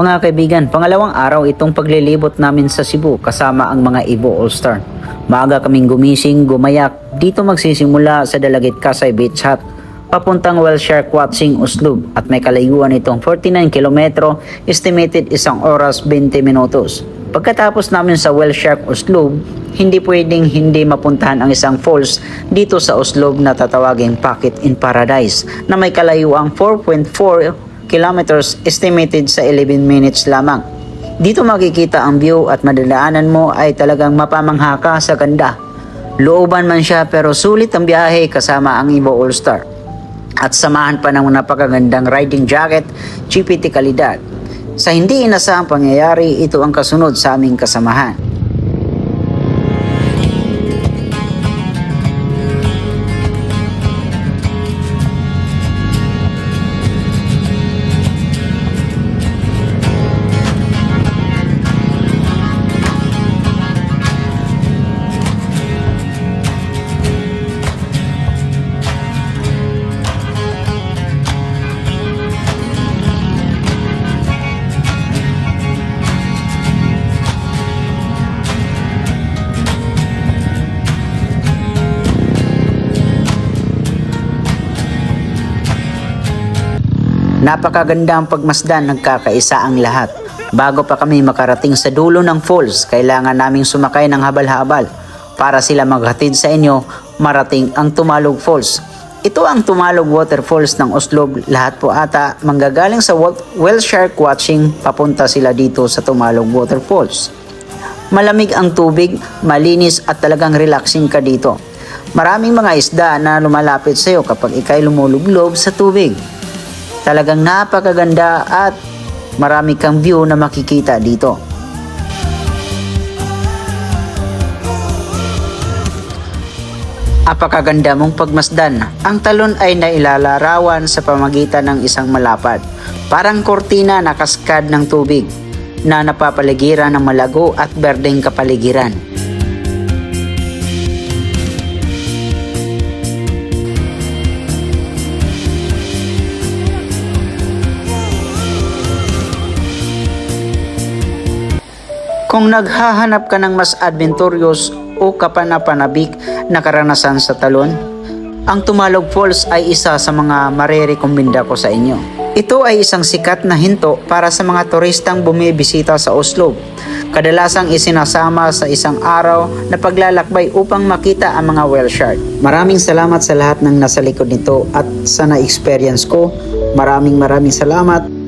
Mga kaibigan, pangalawang araw itong paglilibot namin sa Cebu kasama ang mga Ibo All-Star. Maaga kaming gumising, gumayak, dito magsisimula sa Dalagit Kasay Beach Hut papuntang Well Shark Watching Uslub at may kalayuan itong 49 kilometro, estimated isang oras 20 minutos. Pagkatapos namin sa Well Shark Uslub, hindi pwedeng hindi mapuntahan ang isang falls dito sa Uslub na tatawaging Pocket in Paradise na may kalayuang 4.4 kilometers estimated sa 11 minutes lamang. Dito makikita ang view at madalaanan mo ay talagang mapamangha ka sa ganda. Looban man siya pero sulit ang biyahe kasama ang Ibo All-Star. At samahan pa ng napakagandang riding jacket, GPT kalidad. Sa hindi inasahang pangyayari, ito ang kasunod sa aming kasamahan. Napakaganda ang pagmasdan, nagkakaisa ang lahat. Bago pa kami makarating sa dulo ng falls, kailangan naming sumakay ng habal-habal para sila maghatid sa inyo marating ang Tumalog Falls. Ito ang Tumalog Waterfalls ng Oslob. Lahat po ata manggagaling sa Well Shark Watching papunta sila dito sa Tumalog Waterfalls. Malamig ang tubig, malinis at talagang relaxing ka dito. Maraming mga isda na lumalapit sa iyo kapag ikay lumulublob sa tubig. Talagang napakaganda at marami kang view na makikita dito. Apakaganda mong pagmasdan. Ang talon ay nailalarawan sa pamagitan ng isang malapad. Parang kortina na kaskad ng tubig na napapaligiran ng malago at berdeng kapaligiran. Kung naghahanap ka ng mas adventurous o kapanapanabik na karanasan sa talon, ang Tumalog Falls ay isa sa mga marerekomenda ko sa inyo. Ito ay isang sikat na hinto para sa mga turistang bumibisita sa Oslo. Kadalasang isinasama sa isang araw na paglalakbay upang makita ang mga whale shark. Maraming salamat sa lahat ng nasa likod nito at sa na-experience ko. Maraming maraming salamat